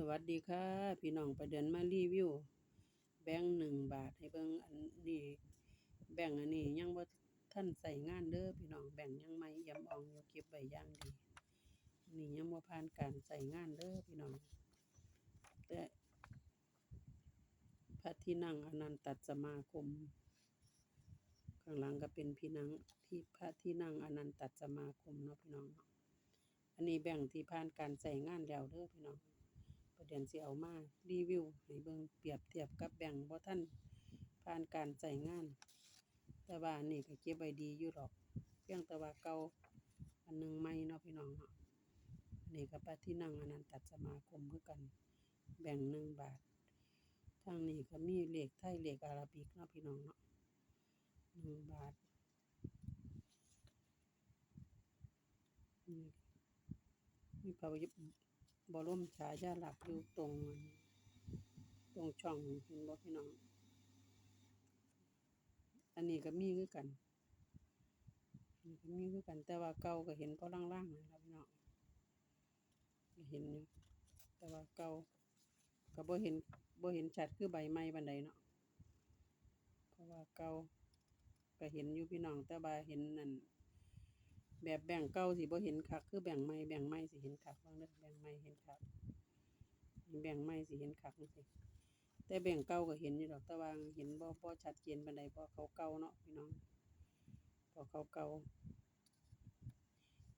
สวัสดีค่ะ พี่น้องประเดินมารีวิว แบงหนึ่งบาทให้เบิ่งอันนี้แบงอันนี้ยังบ่าทันใส่งานเด้อพี่น้องแบงยังใหม่ยำอ่องอยู่เก็บไว้อย่างดีนนี้ยังบ่ผ่านการใส่งานเด้อพี่น้องแต่พระที่นั่งอนันตสมาคม ข้างหลังก็เป็นพี่นังที่พระที่นั่งอนันตสมาคมเนาะพี่น้องเนาะอันนี้แบ่งที่ผ่านการใส่งานแล้วเด้อพี่น้อง เด็นสิเอามารีวิวให้เบิ่งเปรียบเทียบกับแบ่งบ่ทันผ่านการใส่งาน แต่ว่านนี้ก็เก็บไว้ดีอยู่ดอกเพียงแต่ว่าเก่าอันหนึงใหม่เนาะพี่น้องเนาะนี่ก็พระที่นั่งอนันตสมาคมคือกัน แบ่งหนึ่งบาททางนี้ก็มีเลขไทยเลขอาราบิกเนาะพี่น้องเนาะหนึ่งบาทนี่มีพระ บรมฉายาหลักอยู่ตรงตรงช่องเห็นบ่พี่น้อง อันนี้ก็มีคือกันนนี้ก็มีคือกัน แต่ว่าเก่าก็เห็นพอล่างๆนะครับพี่น้องเห็นอยู่แต่ว่าเก่าก็บ่เห็นบ่เห็นชัดคือใบไม้ปานใดเนาะเพราะว่าเก่าก็เห็นอยู่พี่น้องแต่ว่าเห็นนั่น แบบแบ่งเก่าสิบ่เห็นคักคือแบ่งไม้แบ่งไม้สิเห็นคักบ้างเด้อแบ่งไม้เห็นคักแบ่งไม้สิเห็นคักจังซี่แต่แบ่งเก่าก็เห็นอยู่ดอกต่ว่าเห็นบ่บ่ชัดเจนปานใดเพราะเขาเก่าเนาะพี่น้องเพราะเขาเก่า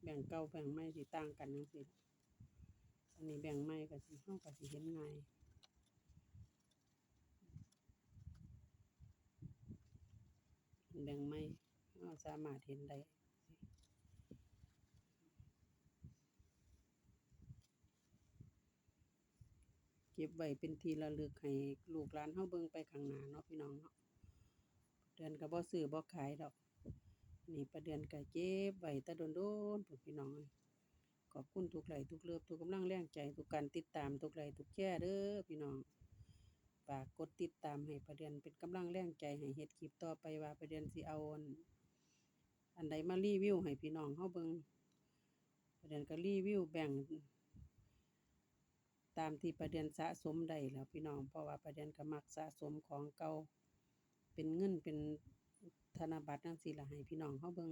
แบ่งเก่าแบ่งไม้สิต่างกันจังซี่อันนี้แบ่งไม้ก็สิเฮาก็สิเห็นง่ายแบ่งไม้เราสามารถเห็นได้ ก็บไว้เป็นที่ระลึกให้ลูกหลานเฮาเบิ่งไปข้างหน้าเนาะพี่น้องเนาะเดือนก็บ่ซื้อบ่ขายดอก นี่ประเดือนก็เก็บไว้ต่โดนๆพุ่นพี่น้องขอบคุณทุกไหลทุกเลิฟทุกกำลังแรงใจทุกการติดตามทุกไหลทุกแชร์เด้อพี่น้องฝากกดติดตามให้ประเดือนเป็นกำลังแรงใจให้เฮ็ดคลิปต่อไปว่าประเดือนสิเอาอันอันใดมารีวิวให้พี่น้องเฮาเบิ่งประเดือนก็รีวิวแบ่ง ตามที่ประเดือนสะสมได้แล้วพี่น้อง เพราะว่าประเดือนก็มักสะสมของเก่าเป็นเงินเป็นธนบัตรจังซี่ล่ะให้พี่น้องเฮาเบิ่ง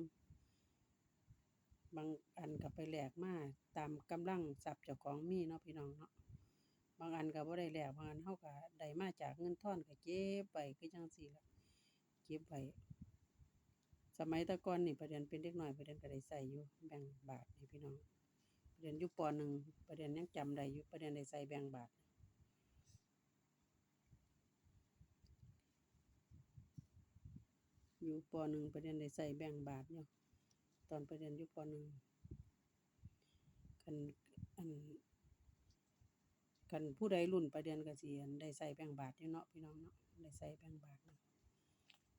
บางอันก็ไปแหลกมาตามกำลังทรัพย์เจ้าของมีเนาะพี่น้องเนาะบางอันก็บ่ได้แหลกบางอันเฮาก็ได้มาจากเงินทอนก็เก็บไว้คือจังซี่ล่ะเก็บไว้สมัยต่ก่อนนี่ประเด็นเป็นเด็กน้อยประเด็นก็ได้ใช้อยู่แบ่งบาทนี่พี่น้อง ประเด็นอยู่ปหนึ่งประเด็นยังจำได้อยู่ประเด็นได้ใช้แบงค์บาทอยู่ปหนึ่งประเด็นได้ใช้แบงค์บาทอยู่ตอนประเด็นอยู่ปหนึ่งคันอันคันผู้ใดรุ่นประเด็นก็สิอั่นได้ใช้แบงค์บาทอยู่เนาะพี่น้องเนาะได้ใช้แบงค์บาทเนาะ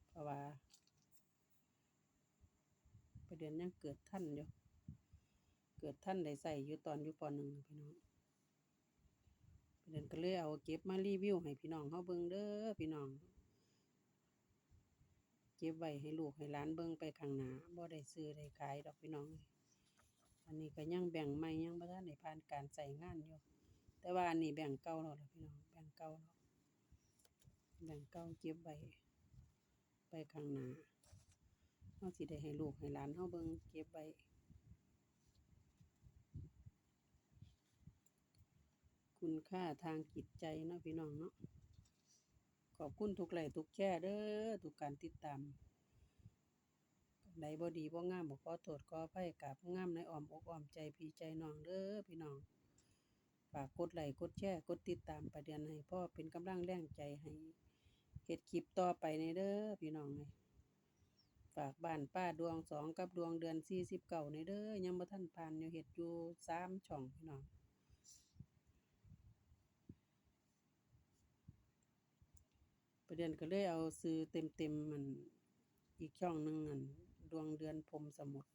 เพราะว่าประเด็นยังเกิดทันอยู่ เกิดทันได้ใช้อยู่ตอนอยู่ปหนึ่งพี่น้องเด็นก็เลยเอาเก็บมารีวิวให้พี่น้องเฮาเบิ่งเด้อพี่น้อง เก็บไว้ให้ลูกให้หลานเบิ่งไปข้างหน้าบ่ได้ซื้อได้ขายดอกพี่น้อง อันนี้ก็ยังแบ่งใหม่ยังบ่ทันได้ผ่านการใช้งานอยู่ แต่ว่าอันนี้แบ่งเก่าแล้วล่ะพี่น้องแบ่งเก่าแล้วแบ่งเก่าเก็บไว้ไปข้างหน้าเฮาสิได้ให้ลูกให้หลานเฮาเบิ่งเก็บไว้ คุณค่าทางจิตใจเนาะพี่น้องเนาะขอบคุณทุกไลค์ทุกแชร์เด้อทุกการติดตามใดบ่ดีบ่งามก็ขอโทษขออภัยกับงามในอ้อมอกอ้อมใจพี่ใจน้องเด้อพี่น้องฝากกดไลค์กดแชร์กดติดตามประเดือนให้พ่อเป็นกำลังแรงใจให้เฮ็ดคลิปต่อไปในเด้อพี่น้องเอ้ยฝากบ้านป้าดวงสองกับดวงเดือนสี่สิบเก้าในเด้อยังบ่ทันผ่านอยู่เฮ็ดอยู่สามช่องพี่น้องประ เดือนก็เลยเอาซื้อเต็มๆมันอีกช่องหนึ่งอันดวงเดือนพรมสมุทร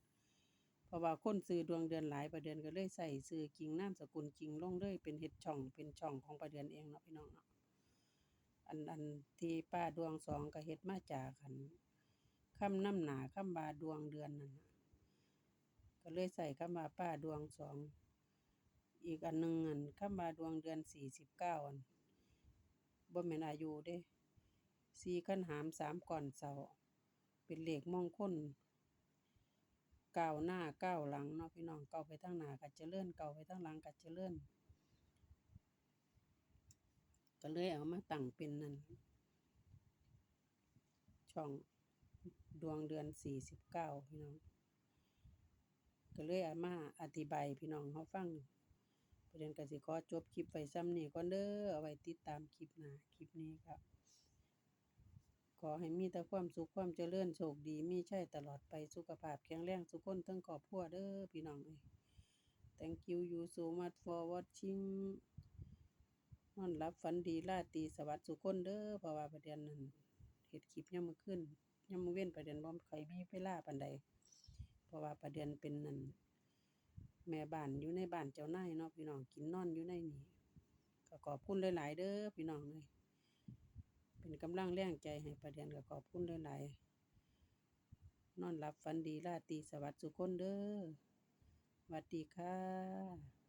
เพราะว่าคนซื้อดวงเดือนหลายประเดือนก็เลยใส่ซื้อจริงนามสกุลจริงลงเลยเป็นเฮ็ดช่องเป็นช่องของประเดือนเองเนาะพี่น้องเนาะอันอันที่ป้าดวงสองก็เฮ็ดมาจากอันคำนำหน้าคำว่าดวงเดือนนั่นน่ะก็เลยใส่คำว่าป้าดวงสองอีกอันหนึ่งอันคำว่าดวงเดือนสี่สิบเก้าอันบ่แม่นอายุเด้ สี่ขั้นหามสามก่อนเสาเป็นเลขมองคลก้าวหน้าก้าวหลังเนาะพี่น้องก้าวไปทางหน้าก็เจริญก้าวไปทางหลังก็เจริญก็เลยเอามาตั้งเป็นนั่นช่องดวงเดือนสี่สิบเก้าพี่น้องก็เลยเอามาอธิบายพี่น้องเขาฟังประเด็นกสิขอจบคลิปไว้ซ้ำนี้ก่อนเด้อเอาไว้ติดตามคลิปหน้าคลิปนี้ครับ ขอให้มีแต่ความสุขความเจริญโชคดีมีใชัยตลอดไปสุขภาพแข็งแรงสุขคนทั้งครอบครัวเด้อพี่น้องเอ้ย Thank you you so much for watching นอนรับฝันดีราตรีสวัสดิ์สุขคนเด้อเพราะว่าประเด็นนั้นเฮ็ดคลิปยามมื้อคืนยามมื้อเว้นประเด็นบ่ค่อยมีเวลาปานใด เพราะว่าประเด็นเป็นนั่นแม่บ้านอยู่ในบ้านเจ้านายเนาะพี่น้องกินนอนอยู่ในนี่ก็ขอบคุณหลาย ๆ เด้อพี่น้องเอ้ย เป็นกำลังแรงใจให้ประเด็นก็ขอบคุณหลายๆนอนหลับฝันดีราตรีสวัสดิ์สุขคนเด้อสวัสดีค่ะ